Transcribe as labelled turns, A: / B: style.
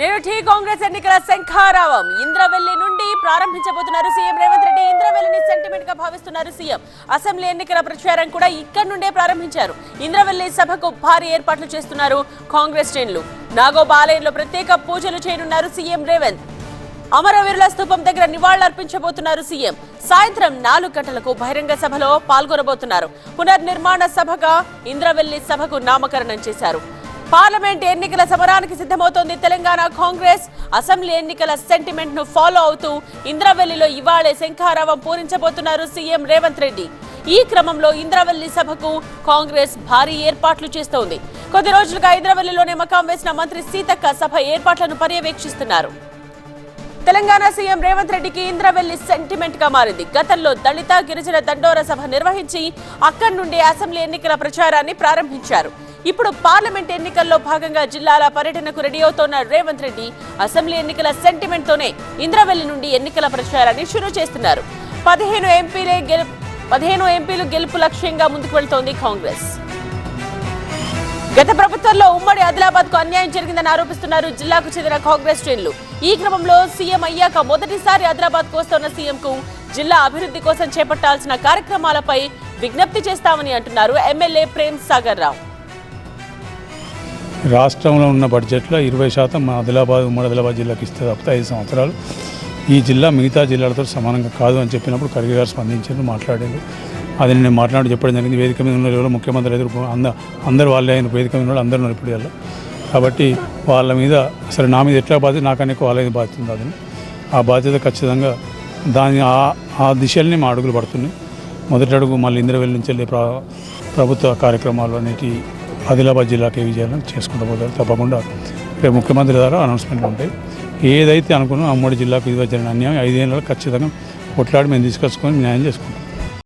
A: నేను టీ కాంగ్రెస్ ఎన్నికల శంఖారావం. ఇంద్రవెల్లి నుండి ప్రారంభించబోతున్నారు సీఎం రేవంత్ రెడ్డి. ఇంద్రవెల్లిని సెంటిమెంట్గా భావిస్తున్నారు సీఎం. అసెంబ్లీ ఎన్నికల ప్రచారం కూడా ఇక్కడ నుండే ప్రారంభించారు. ఇంద్రవెల్లి సభకు భారీ ఏర్పాట్లు చేస్తున్నారు కాంగ్రెస్ శ్రేణులు నాగోబాలయంలో ప్రత్యేక పూజలు చేయనున్నారు సీఎం రేవంత్. అమరవీరుల స్థూపం దగ్గర నివాళులర్పించబోతున్నారు సీఎం. సాయంత్రం నాలుగు గంటలకు బహిరంగ సభలో పాల్గొనబోతున్నారు. పునర్నిర్మాణ సభగా ఇంద్రవెల్లి సభకు నామకరణం చేశారు. పార్లమెంట్ ఎన్నికల సమరానికి సిద్ధమవుతోంది తెలంగాణ కాంగ్రెస్. అసెంబ్లీ ఎన్నికల సెంటిమెంట్ను ఫాలో అవుతూ ఇంద్రవెల్లిలో ఇవాళే శంఖారావం పూరించబోతున్నారు సీఎం రేవంత్ రెడ్డి. ఈ క్రమంలో ఇంద్రవెల్లి సభకు కాంగ్రెస్ భారీ ఏర్పాట్లు చేస్తోంది. కొద్ది రోజులుగా ఇంద్రవెల్లిలోనే మకాం వేసిన మంత్రి సీతక్క సభ ఏర్పాట్లను పర్యవేక్షిస్తున్నారు. తెలంగాణ సీఎం రేవంత్ రెడ్డికి ఇంద్రవెల్లి సెంటిమెంట్గా మారింది. గతంలో దళిత గిరిజన దండోర సభ నిర్వహించి అక్కడి నుండి అసెంబ్లీ ఎన్నికల ప్రచారాన్ని ప్రారంభించారు. ఇప్పుడు పార్లమెంట్ ఎన్నికల్లో భాగంగా జిల్లాల పర్యటనకు రెడీ అవుతోన్న రేవంత్ రెడ్డి అసెంబ్లీ ఎన్నికల సెంటిమెంట్ తోనే ఇంద్రవెల్లి నుండి ఎన్నికల ప్రచారాన్ని షురూ చేస్తున్నారు. పదిహేను ఎంపీలే గెలు పదిహేను ఎంపీలు గెలుపు లక్ష్యంగా ముందుకు వెళ్తోంది కాంగ్రెస్. గత ప్రభుత్వంలో ఉమ్మడి ఆదిలాబాద్కు అన్యాయం జరిగిందని ఆరోపిస్తున్నారు జిల్లాకు చెందిన కాంగ్రెస్ శ్రేణులు. ఈ క్రమంలో సీఎం అయ్యాక మొదటిసారి ఆదిలాబాద్కు వస్తున్న సీఎం కు జిల్లా అభివృద్ధి కోసం చేపట్టాల్సిన కార్యక్రమాలపై విజ్ఞప్తి చేస్తామని అంటున్నారు ఎమ్మెల్యే ప్రేమ్ సాగర్ రావు
B: రాష్ట్రంలో ఉన్న బడ్జెట్లో ఇరవై శాతం మా ఆదిలాబాద్ ఉమ్మడి ఆదిలాబాద్ జిల్లాకి ఇస్తే తప్పితే ఐదు సంవత్సరాలు ఈ జిల్లా మిగతా జిల్లాలతో సమానంగా కాదు అని చెప్పినప్పుడు ఖర్గే గారు స్పందించారు మాట్లాడారు. అది నేను మాట్లాడి చెప్పడం జరిగింది. వేదిక మీద ఉన్న ఎవరో ముఖ్యమంత్రి ఎదురు అంద అందరు వాళ్ళే ఆయన వేదిక మీద ఉన్న అందరూ ఉన్నారు ఇప్పుడు కాబట్టి వాళ్ళ మీద అసలు నా మీద ఎట్లా బాధ్యత? నాకన్నా ఎక్కువ వాళ్ళ మీద బాధ్యత ఉంది అదని ఆ బాధ్యత ఖచ్చితంగా దాని ఆ- ఆ దిశల్ని మా అడుగులు పడుతున్నాయి. మొదటి అడుగు మళ్ళీ ఇంద్రవెల్లి నుంచి వెళ్ళే ప్రభుత్వ కార్యక్రమాలు అనేటివి ఆదిలాబాద్ జిల్లాకి విజయాలను చేసుకుంటూ పోతారు. తప్పకుండా రేపు ముఖ్యమంత్రి ద్వారా అనౌన్స్మెంట్లు ఉంటాయి. ఏదైతే అనుకున్నామో అమ్మడి జిల్లాకు ఇది జరిగిన అన్యాయం ఐదేళ్ళలో ఖచ్చితంగా కొట్లాడి మేము తీసుకొచ్చుకొని న్యాయం చేసుకుంటాం.